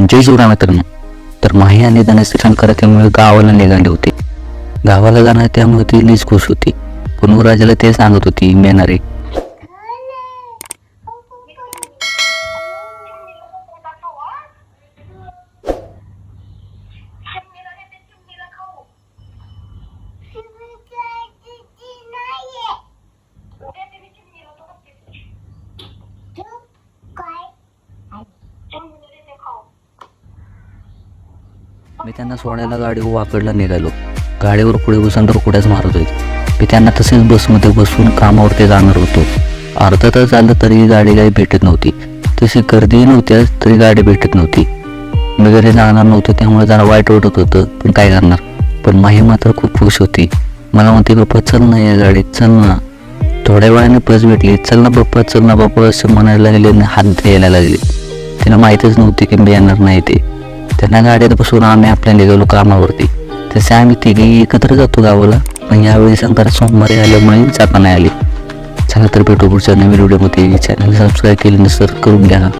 जय शिवराम मित्रांनो तर माही आणि धनश्री शंकर त्यामुळे गावाला निघाले होते. गावाला जाणार त्यामुळे ती लीच खुश होती. राजाला ते सांगत होती मेणारे येणार आहे मी त्यांना सोडायला गाडी वाकडला निघालो. गाडीवर पुढे बसून तर कुठेच मारत होते. मी त्यांना तसेच बसमध्ये बसून कामावरती जाणार होतो. अर्धा तास झालं तरी गाडी काही भेटत नव्हती. तशी गर्दी नव्हत्या तरी गाडी भेटत नव्हती. मी घरी जाणार नव्हतं त्यामुळे जरा वाईट वाटत होतं पण काय करणार? पण माही मात्र खूप खुश होती. मला म्हणते बाप्पा चल ना या गाडीत चल ना. थोड्या वेळाने बस भेटली. चल ना बाप्पा चल ना बाप्पा असं म्हणायला लागले आणि हात द्यायला लागले. तिला माहीतच नव्हती की मी येणार नाही ते. त्यांना गाड्यात बसून आम्ही आपल्या निघालो कामावरती. तसे आम्ही तिघेही एकत्र जातो गावाला. पण यावेळी शंकर सोमवारी आल्यामुळे जाता नाही आली. चला तर भेटू पुढच्या नवीन व्हिडिओमध्ये. चॅनल सबस्क्राईब केले नसेल करून घ्या.